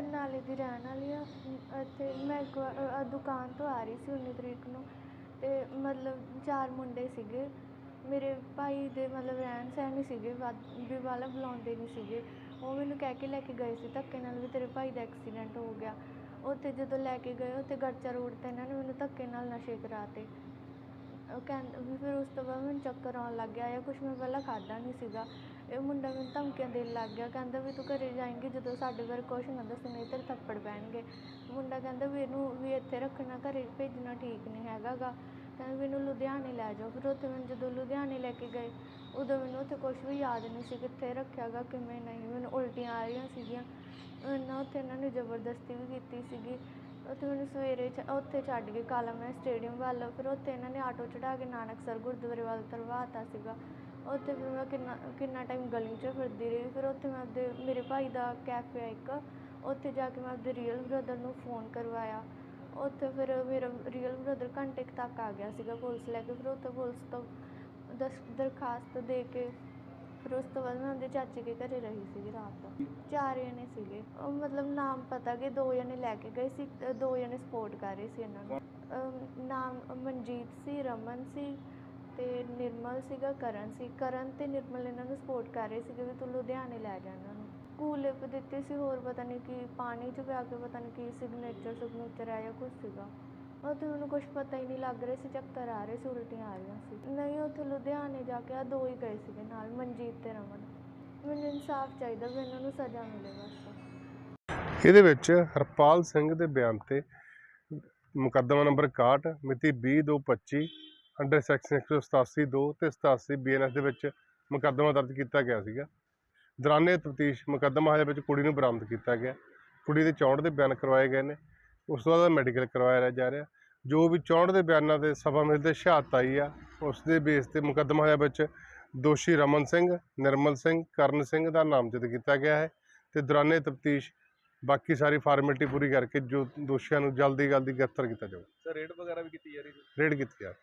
ਬਰਨਾਲੇ ਦੀ ਰਹਿਣ ਵਾਲੀ ਹਾਂ ਅਤੇ ਮੈਂ ਇੱਕ ਵਾਰ ਦੁਕਾਨ ਤੋਂ ਆ ਰਹੀ ਸੀ 19 ਤਰੀਕ ਨੂੰ ਅਤੇ ਮਤਲਬ ਚਾਰ ਮੁੰਡੇ ਸੀਗੇ। ਮੇਰੇ ਭਾਈ ਦੇ ਮਤਲਬ ਰਹਿਣ ਸਹਿਣ ਨਹੀਂ ਸੀਗੇ, ਵੱਧ ਵੀ ਵਾਲਾ ਬੁਲਾਉਂਦੇ ਨਹੀਂ ਸੀਗੇ। ਉਹ ਮੈਨੂੰ ਕਹਿ ਕੇ ਲੈ ਕੇ ਗਏ ਸੀ, ਧੱਕੇ ਨਾਲ ਵੀ ਤੇਰੇ ਭਾਈ ਦਾ ਐਕਸੀਡੈਂਟ ਹੋ ਗਿਆ। ਉੱਥੇ ਜਦੋਂ ਲੈ ਕੇ ਗਏ, ਉੱਥੇ ਗੜਚਾ ਰੋਡ ਤੇ ਇਹਨਾਂ ਨੇ ਮੈਨੂੰ ਧੱਕੇ ਨਾਲ ਨਸ਼ੇ ਕਰਾਤੇ। ਉਹ ਕਹਿੰਦੇ ਵੀ ਫਿਰ ਉਸ ਤੋਂ ਬਾਅਦ ਮੈਨੂੰ ਚੱਕਰ ਆਉਣ ਲੱਗ ਗਿਆ ਜਾਂ ਕੁਛ ਮੈਂ ਪਹਿਲਾਂ ਖਾਦਾ ਨਹੀਂ ਸੀਗਾ। ਇਹ ਮੁੰਡਾ ਮੈਨੂੰ ਧਮਕੀਆਂ ਦੇਣ ਲੱਗ ਗਿਆ, ਕਹਿੰਦਾ ਵੀ ਤੂੰ ਘਰੇ ਜਾਏਂਗੀ ਜਦੋਂ ਸਾਡੇ ਬਾਰੇ ਕੁਛ ਨਾ ਦੱਸੀ ਨਹੀਂ ਤੇਰੇ ਥੱਪੜ ਪੈਣਗੇ। ਮੁੰਡਾ ਕਹਿੰਦਾ ਵੀ ਇਹਨੂੰ ਵੀ ਇੱਥੇ ਰੱਖਣਾ, ਘਰੇ ਭੇਜਣਾ ਠੀਕ ਨਹੀਂ ਹੈਗਾ ਗਾ ਕਹਿੰਦਾ ਵੀ ਇਹਨੂੰ ਲੁਧਿਆਣੇ ਲੈ ਜਾਓ। ਫਿਰ ਉੱਥੇ ਮੈਨੂੰ ਜਦੋਂ ਲੁਧਿਆਣੇ ਲੈ ਕੇ ਗਏ, ਉਦੋਂ ਮੈਨੂੰ ਉੱਥੇ ਕੁਛ ਵੀ ਯਾਦ ਨਹੀਂ ਸੀ ਕਿੱਥੇ ਰੱਖਿਆ ਗਾ ਕਿਵੇਂ ਨਹੀਂ। ਮੈਨੂੰ ਉਲਟੀਆਂ ਆ ਰਹੀਆਂ ਸੀਗੀਆਂ। ਇਹਨਾਂ ਉੱਥੇ ਇਹਨਾਂ ਨੇ ਜ਼ਬਰਦਸਤੀ ਵੀ ਕੀਤੀ ਸੀਗੀ। ਉੱਥੇ ਮੈਨੂੰ ਸਵੇਰੇ ਛ- ਉੱਥੇ ਛੱਡ ਗਏ ਕਾਲਾ ਮੈਂ ਸਟੇਡੀਅਮ ਵੱਲ, ਫਿਰ ਉੱਥੇ ਇਹਨਾਂ ਨੇ ਆਟੋ ਚੜਾ ਕੇ ਨਾਨਕਸਰ ਗੁਰਦੁਆਰੇ ਵੱਲ ਤਰਵਾਤਾ ਸੀਗਾ। ਉੱਥੇ ਫਿਰ ਮੈਂ ਕਿੰਨਾ ਕਿੰਨਾ ਟਾਈਮ ਗਲੀ 'ਚ ਫਿਰਦੀ ਰਹੀ। ਫਿਰ ਉੱਥੇ ਮੈਂ ਆਪਦੇ ਮੇਰੇ ਭਾਈ ਦਾ ਕੈਫੇ ਆ ਇੱਕ। ਉੱਥੇ ਜਾ ਕੇ ਮੈਂ ਆਪਦੇ ਰੀਅਲ ਬ੍ਰਦਰ ਨੂੰ ਫੋਨ ਕਰਵਾਇਆ। ਉੱਥੇ ਫਿਰ ਮੇਰਾ ਰੀਅਲ ਬ੍ਰਦਰ ਘੰਟੇ ਕੁ ਤੱਕ ਆ ਗਿਆ ਸੀਗਾ ਪੁਲਿਸ ਲੈ ਕੇ। ਫਿਰ ਉੱਥੇ ਪੁਲਿਸ ਤੋਂ ਦਸ ਦਰਖਾਸਤ ਦੇ ਕੇ ਫਿਰ ਉਸ ਤੋਂ ਬਾਅਦ ਮੈਂ ਉਹਦੇ ਚਾਚੇ ਕੇ ਘਰੇ ਰਹੀ ਸੀਗੀ ਰਾਤ ਚਾਰ ਜਣੇ ਸੀਗੇ। ਉਹ ਮਤਲਬ ਨਾਮ ਪਤਾ ਕਿ ਦੋ ਜਣੇ ਲੈ ਕੇ ਗਏ ਸੀ ਅ, ਦੋ ਜਣੇ ਸਪੋਰਟ ਕਰ ਰਹੇ ਸੀ ਇਹਨਾਂ ਨੂੰ। ਅਮ, ਨਾਮ ਮਨਜੀਤ ਸੀ ਰਮਨ ਸੀ ਤੇ ਨਿਰਮਲ ਸੀਗਾ ਕਰਨ ਸੀ। ਕਰਨ ਤੇ ਨਿਰਮਲ ਇਹਨਾਂ ਨੂੰ ਸਪੋਰਟ ਕਰ ਰਹੇ ਸੀਗੇ ਵੀ ਤੂੰ ਲੁਧਿਆਣੇ ਲੈ ਜਾ ਇਹਨਾਂ ਨੂੰ। ਕੂਲਿਪ ਦਿੱਤੀ ਸੀ, ਹੋਰ ਪਤਾ ਨਹੀਂ ਕੀ ਪਾਣੀ 'ਚ ਪਿਆ ਕੇ ਪਤਾ ਨਹੀਂ ਕੀ ਸਿਗਨੇਚਰ ਸਿਗਨੇਚਰ ਆਇਆ, ਕੁਛ ਸੀਗਾ। ਉਹ ਤੇ ਕੁਝ ਪਤਾ ਹੀ ਨਹੀਂ ਲੱਗ ਰਿਹਾ ਸੀ, ਚੱਕਰ ਆ ਰਹੇ ਸੀ, ਉਲਟੀਆਂ ਆ ਰਹੀਆਂ ਸੀ। ਨਹੀਂ, ਉੱਥੇ ਲੁਧਿਆਣੇ ਜਾ ਕੇ ਆ ਦੋ ਹੀ ਗਏ ਸੀਗੇ ਨਾਲ, ਮਨਜੀਤ ਤੇ ਰਮਨ। ਮੈਨੂੰ ਇਨਸਾਫ ਚਾਹੀਦਾ ਵੀ ਇਹਨਾਂ ਨੂੰ ਸਜ਼ਾ ਮਿਲੇ ਬਸ। ਇਹਦੇ ਵਿੱਚ ਹਰਪਾਲ ਸਿੰਘ ਦੇ ਬਿਆਨ ਤੇ ਮੁਕੱਦਮਾ ਨੰਬਰ 61 ਮਿਤੀ 2225 ਅੰਡਰ ਸੈਕਸ਼ਨ 187 2 ਤੇ 87 ਬੀਐਨਐਸ ਦੇ ਵਿੱਚ ਮੁਕੱਦਮਾ ਦਰਜ ਕੀਤਾ ਗਿਆ ਸੀਗਾ। ਦੌਰਾਨੇ ਤਫਤੀਸ਼ ਮੁਕੱਦਮਾ ਹਜੇ ਵਿੱਚ ਕੁੜੀ ਨੂੰ ਬਰਾਮਦ ਕੀਤਾ ਗਿਆ। ਕੁੜੀ ਦੇ 64 ਦੇ ਬਿਆਨ ਕਰਵਾਏ ਗਏ ਨੇ। ਉਸ ਤੋਂ ਬਾਅਦ ਮੈਡੀਕਲ ਕਰਵਾਇਆ ਜਾ ਰਿਹਾ। ਜੋ ਵੀ 64 ਦੇ ਬਿਆਨਾਂ ਤੇ ਸਭਾ ਮਿਲ ਤੇ ਸ਼ਹਾਦਤ ਆਈ ਆ ਉਸ ਦੇ ਬੇਸ ਤੇ ਮੁਕੱਦਮਾ ਹਜੇ ਵਿੱਚ ਦੋਸ਼ੀ ਰਮਨ ਸਿੰਘ ਨਿਰਮਲ ਸਿੰਘ ਕਰਨ ਸਿੰਘ ਦਾ ਨਾਮਜ਼ਦ ਕੀਤਾ ਗਿਆ ਹੈ ਤੇ ਦੌਰਾਨੇ ਤਫਤੀਸ਼ ਬਾਕੀ ਸਾਰੀ ਫਾਰਮੈਲਿਟੀ ਪੂਰੀ ਕਰਕੇ ਜੋ ਦੋਸ਼ੀਆਂ ਨੂੰ ਜਲਦੀ ਜਲਦੀ ਗ੍ਰਿਫਤਾਰ ਕੀਤਾ ਜਾਊ। ਸਰ ਰੇਡ ਵਗੈਰਾ ਵੀ ਕੀਤੀ ਜਾ ਰਹੀ ਸੀ? ਰੇਡ ਕੀਤੀ ਜਾ